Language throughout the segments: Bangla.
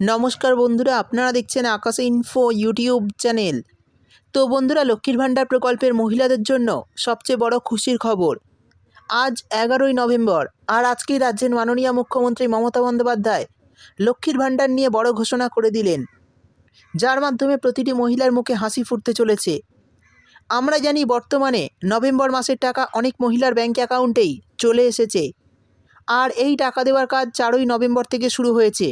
নমস্কার বন্ধুরা, আপনারা দেখছেন আকাশ ইনফো ইউটিউব চ্যানেল তো বন্ধুরা, লক্ষ্মীর ভাণ্ডার প্রকল্পের মহিলাদের জন্য সবচেয়ে বড় খুশির খবর। আজ এগারোই নভেম্বর, আর আজকেই রাজ্যের মাননীয় মুখ্যমন্ত্রী মমতা বন্দ্যোপাধ্যায় লক্ষ্মীর ভাণ্ডার নিয়ে বড় ঘোষণা করে দিলেন। যার মাধ্যমে প্রতিটি মহিলার মুখে হাসি ফুটতে চলেছে। আমরা জানি বর্তমানে নভেম্বর মাসের টাকা অনেক মহিলার ব্যাঙ্ক অ্যাকাউন্টেই চলে এসেছে। আর এই টাকা দেওয়ার কাজ চারই নভেম্বর থেকে শুরু হয়েছে।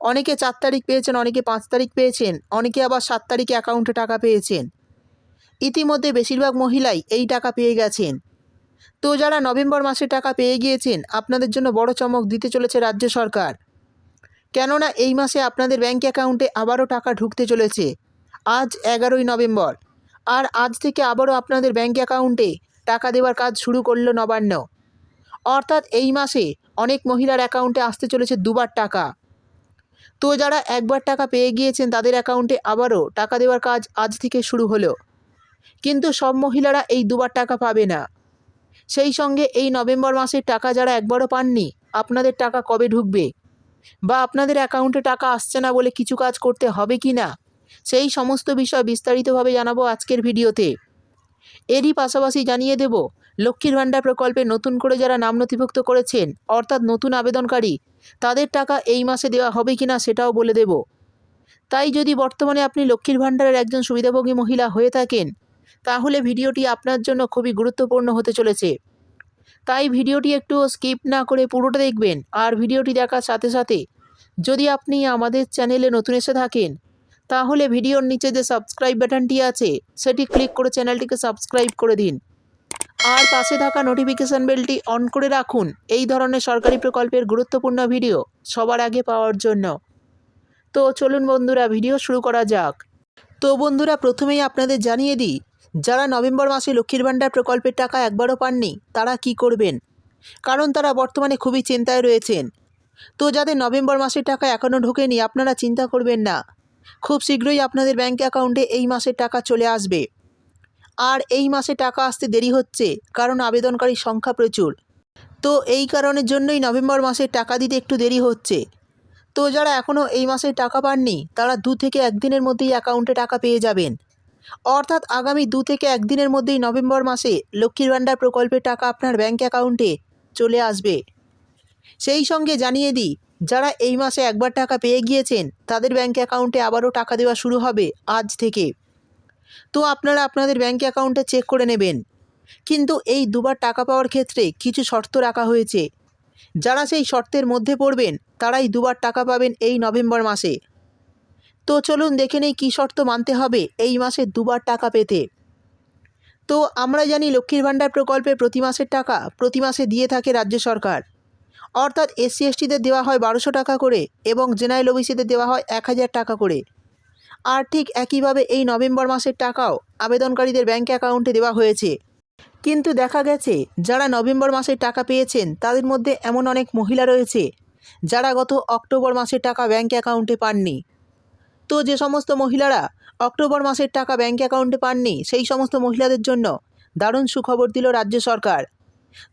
অনেকে চার তারিখ পেয়েছেন, অনেকে পাঁচ তারিখ পেয়েছেন, অনেকে আবার সাত তারিখে অ্যাকাউন্টে টাকা পেয়েছেন। ইতিমধ্যে বেশিরভাগ মহিলাই এই টাকা পেয়ে গেছেন। তো যারা নভেম্বর মাসে টাকা পেয়ে গিয়েছেন, আপনাদের জন্য বড় চমক দিতে চলেছে রাজ্য সরকার। কেননা এই মাসে আপনাদের ব্যাঙ্ক অ্যাকাউন্টে আবারও টাকা ঢুকতে চলেছে। আজ এগারোই নভেম্বর। আর আজ থেকে আবারও আপনাদের ব্যাঙ্ক অ্যাকাউন্টে টাকা দেওয়ার কাজ শুরু করল নবান্ন। অর্থাৎ এই মাসে অনেক মহিলার অ্যাকাউন্টে আসতে চলেছে দুবার টাকা। তো যারা একবার টাকা পেয়ে গিয়েছেন তাদের অ্যাকাউন্টে আবারও টাকা দেওয়ার কাজ আজ থেকে শুরু হলো। কিন্তু সব মহিলারা এই দুবার টাকা পাবে না। সেই সঙ্গে এই নভেম্বর মাসের টাকা যারা একবারও পাননি, আপনাদের টাকা কবে ঢুকবে? বা আপনাদের অ্যাকাউন্টে টাকা আসছে না বলে কিছু কাজ করতে হবে কি না? সেই সমস্ত বিষয় বিস্তারিতভাবে জানাব আজকের ভিডিওতে। এরই পাশাপাশি জানিয়ে দেব লক্ষ্মীর ভাণ্ডার প্রকল্পে নতুন করে যারা নাম নথিভুক্ত করেছেন, অর্থাৎ নতুন আবেদনকারী, তাদের টাকা এই মাসে দেওয়া হবে কি না সেটাও বলে দেব। তাই যদি বর্তমানে আপনি লক্ষ্মীর ভাণ্ডারের একজন সুবিধাভোগী মহিলা হয়ে থাকেন, তাহলে ভিডিওটি আপনার জন্য খুবই গুরুত্বপূর্ণ হতে চলেছে। তাই ভিডিওটি একটু স্কিপ না করে পুরোটা দেখবেন, আর ভিডিওটি দেখার সাথে সাথে যদি আপনি আমাদের চ্যানেলে নতুন এসে থাকেন, তাহলে ভিডিওর নিচে যে সাবস্ক্রাইব বাটনটি আছে, সেটি ক্লিক করে চ্যানেলটিকে সাবস্ক্রাইব করে দিন। আর পাশে থাকা নোটিফিকেশান বেলটি অন করে রাখুন। এই ধরনের সরকারি প্রকল্পের গুরুত্বপূর্ণ ভিডিও সবার আগে পাওয়ার জন্য। তো চলুন বন্ধুরা ভিডিও শুরু করা যাক। তো বন্ধুরা, প্রথমেই আপনাদের জানিয়ে দিই, যারা নভেম্বর মাসে লক্ষ্মীর ভাণ্ডার প্রকল্পের টাকা একবারও পাননি, তারা কি করবেন? কারণ তারা বর্তমানে খুবই চিন্তায় রয়েছেন। তো যাদের নভেম্বর মাসের টাকা এখনও ঢোকেনি, আপনারা চিন্তা করবেন না। খুব শীঘ্রই আপনাদের ব্যাঙ্ক অ্যাকাউন্টে এই মাসের টাকা চলে আসবে। আর এই মাসে টাকা আসতে দেরি হচ্ছে, কারণ আবেদনকারীর সংখ্যা প্রচুর। তো এই কারণের জন্যই নভেম্বর মাসে টাকা দিতে একটু দেরি হচ্ছে। তো যারা এখনও এই মাসে টাকা পাননি, তারা দু থেকে একদিনের মধ্যেই অ্যাকাউন্টে টাকা পেয়ে যাবেন। অর্থাৎ আগামী দু থেকে একদিনের মধ্যেই নভেম্বর মাসে লক্ষ্মীর ভাণ্ডার প্রকল্পের টাকা আপনার ব্যাঙ্ক অ্যাকাউন্টে চলে আসবে। সেই সঙ্গে জানিয়ে দিই, যারা এই মাসে একবার টাকা পেয়ে গিয়েছেন, তাদের ব্যাঙ্ক অ্যাকাউন্টে আবারও টাকা দেওয়া শুরু হবে আজ থেকে। তো আপনারা আপনাদের ব্যাঙ্ক অ্যাকাউন্টে চেক করে নেবেন। কিন্তু এই দুবার টাকা পাওয়ার ক্ষেত্রে কিছু শর্ত রাখা হয়েছে। যারা সেই শর্তের মধ্যে পড়বেন, তারাই দুবার টাকা পাবেন এই নভেম্বর মাসে। তো চলুন দেখে নেই কী শর্ত মানতে হবে এই মাসে দুবার টাকা পেতে। তো আমরা জানি লক্ষ্মীর ভাণ্ডার প্রকল্পে প্রতি মাসের টাকা প্রতি মাসে দিয়ে থাকে রাজ্য সরকার। অর্থাৎ এসসি এসটিদের দেওয়া হয় বারোশো টাকা করে এবং জেনারেল ওবিসিদের দেওয়া হয় এক হাজার টাকা করে। আর ঠিক একইভাবে এই নভেম্বর মাসের টাকাও আবেদনকারীদের ব্যাঙ্ক অ্যাকাউন্টে দেওয়া হয়েছে। কিন্তু দেখা গেছে, যারা নভেম্বর মাসের টাকা পেয়েছেন, তাদের মধ্যে এমন অনেক মহিলা রয়েছে, যারা গত অক্টোবর মাসের টাকা ব্যাঙ্ক অ্যাকাউন্টে পাননি। তো যে সমস্ত মহিলারা অক্টোবর মাসের টাকা ব্যাঙ্ক অ্যাকাউন্টে পাননি, সেই সমস্ত মহিলাদের জন্য দারুণ সুখবর দিল রাজ্য সরকার।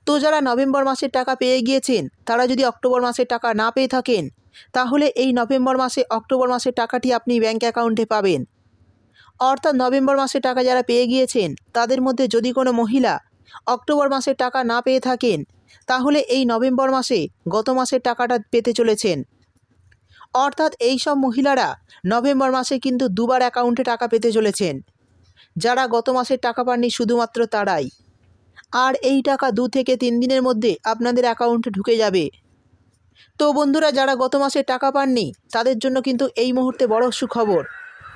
তো যারা নভেম্বর মাসের টাকা পেয়ে গিয়েছেন, তারা যদি অক্টোবর মাসের টাকা না পেয়ে থাকেন তাহলে এই নভেম্বর মাসে, অক্টোবর মাসে টাকাটি আপনি ব্যাঙ্ক অ্যাকাউন্টে পাবেন। অর্থাৎ নভেম্বর মাসে টাকা যারা পেয়ে গিয়েছেন, তাদের মধ্যে যদি কোনো মহিলা অক্টোবর মাসে টাকা না পেয়ে থাকেন, তাহলে এই নভেম্বর মাসে গত মাসের টাকাটা পেতে চলেছেন। অর্থাৎ এই সব মহিলারা নভেম্বর মাসে কিন্তু দুবার অ্যাকাউন্টে টাকা পেতে চলেছেন। যারা গত মাসের টাকা পাননি শুধুমাত্র তারাই। আর এই টাকা দু থেকে তিন দিনের মধ্যে আপনাদের অ্যাকাউন্টে ঢুকে যাবে। তো বন্ধুরা যারা গত মাসে টাকা পাননি তাদের জন্য কিন্তু এই মুহূর্তে বড় সুখবর।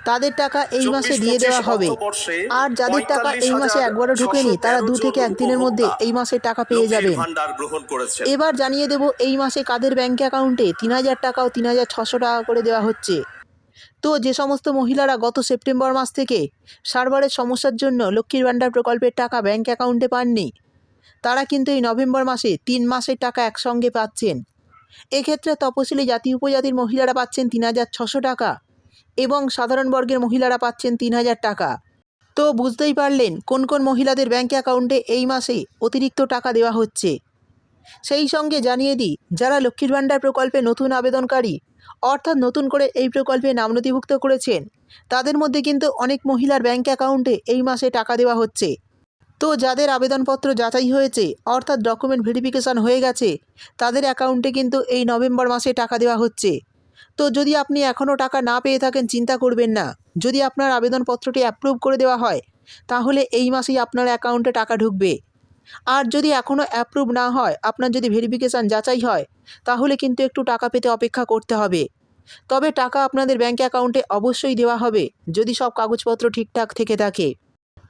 তাদের টাকা এই মাসে দিয়ে দেওয়া হবে। আর যাদের টাকা এই মাসে একবারও ঢুকেনি তারা দু থেকে একদিনের মধ্যে এই মাসে টাকা পেয়ে যাবেন। করেছে এবার জানিয়ে দেব এই মাসে কাদের ব্যাঙ্ক অ্যাকাউন্টে তিন হাজার টাকা ও তিন হাজার ছশো টাকা করে দেওয়া হচ্ছে। তো যে সমস্ত মহিলারা গত সেপ্টেম্বর মাস থেকে সার্ভারের সমস্যার জন্য লক্ষ্মীর ভাণ্ডার প্রকল্পের টাকা ব্যাঙ্ক অ্যাকাউন্টে পাননি তারা কিন্তু এই নভেম্বর মাসে তিন মাসের টাকা একসঙ্গে পাচ্ছেন। এক্ষেত্রে তপশিলি জাতি উপজাতির মহিলারা পাচ্ছেন তিন হাজার ছশো টাকা এবং সাধারণ বর্গের মহিলারা পাচ্ছেন তিন হাজার টাকা। তো বুঝতেই পারলেন কোন কোন মহিলাদের ব্যাঙ্ক অ্যাকাউন্টে এই মাসে অতিরিক্ত টাকা দেওয়া হচ্ছে। সেই সঙ্গে জানিয়ে দিই, যারা লক্ষ্মীর ভাণ্ডার প্রকল্পে নতুন আবেদনকারী অর্থাৎ নতুন করে এই প্রকল্পে নাম নথিভুক্ত করেছেন, তাদের মধ্যে কিন্তু অনেক মহিলার ব্যাঙ্ক অ্যাকাউন্টে এই মাসে টাকা দেওয়া হচ্ছে। তো যাদের আবেদনপত্র যাচাই হয়েছে, অর্থাৎ ডকুমেন্ট ভেরিফিকেশান হয়ে গেছে, তাদের অ্যাকাউন্টে কিন্তু এই নভেম্বর মাসে টাকা দেওয়া হচ্ছে। তো যদি আপনি এখনও টাকা না পেয়ে থাকেন, চিন্তা করবেন না। যদি আপনার আবেদনপত্রটি অ্যাপ্রুভ করে দেওয়া হয়, তাহলে এই মাসেই আপনার অ্যাকাউন্টে টাকা ঢুকবে। আর যদি এখনও অ্যাপ্রুভ না হয়, আপনার যদি ভেরিফিকেশান যাচাই হয়, তাহলে কিন্তু একটু টাকা পেতে অপেক্ষা করতে হবে। তবে টাকা আপনাদের ব্যাঙ্ক অ্যাকাউন্টে অবশ্যই দেওয়া হবে, যদি সব কাগজপত্র ঠিকঠাক থেকে থাকে।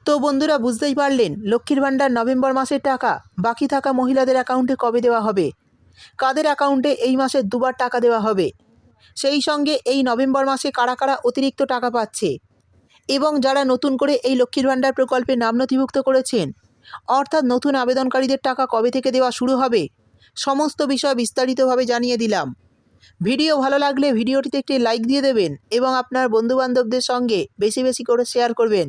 তো বন্ধুরা বুঝতেই পারলেন, লক্ষ্মীর ভাণ্ডার নভেম্বর মাসের টাকা, বাকি থাকা মহিলাদের অ্যাকাউন্টে কবে দেওয়া হবে? কাদের অ্যাকাউন্টে এই মাসে দুবার টাকা দেওয়া হবে? সেই সঙ্গে এই নভেম্বর মাসে কারা কারা অতিরিক্ত টাকা পাচ্ছে? এবং যারা নতুন করে এই লক্ষ্মীর ভাণ্ডার প্রকল্পে নাম নথিভুক্ত করেছেন, অর্থাৎ নতুন আবেদনকারীদের টাকা কবে থেকে দেওয়া শুরু হবে? সমস্ত বিষয় বিস্তারিতভাবে জানিয়ে দিলাম। ভিডিও ভালো লাগলে ভিডিওটিতে একটি লাইক দিয়ে দেবেন এবং আপনার বন্ধুবান্ধবদের সঙ্গে বেশি বেশি করে শেয়ার করবেন।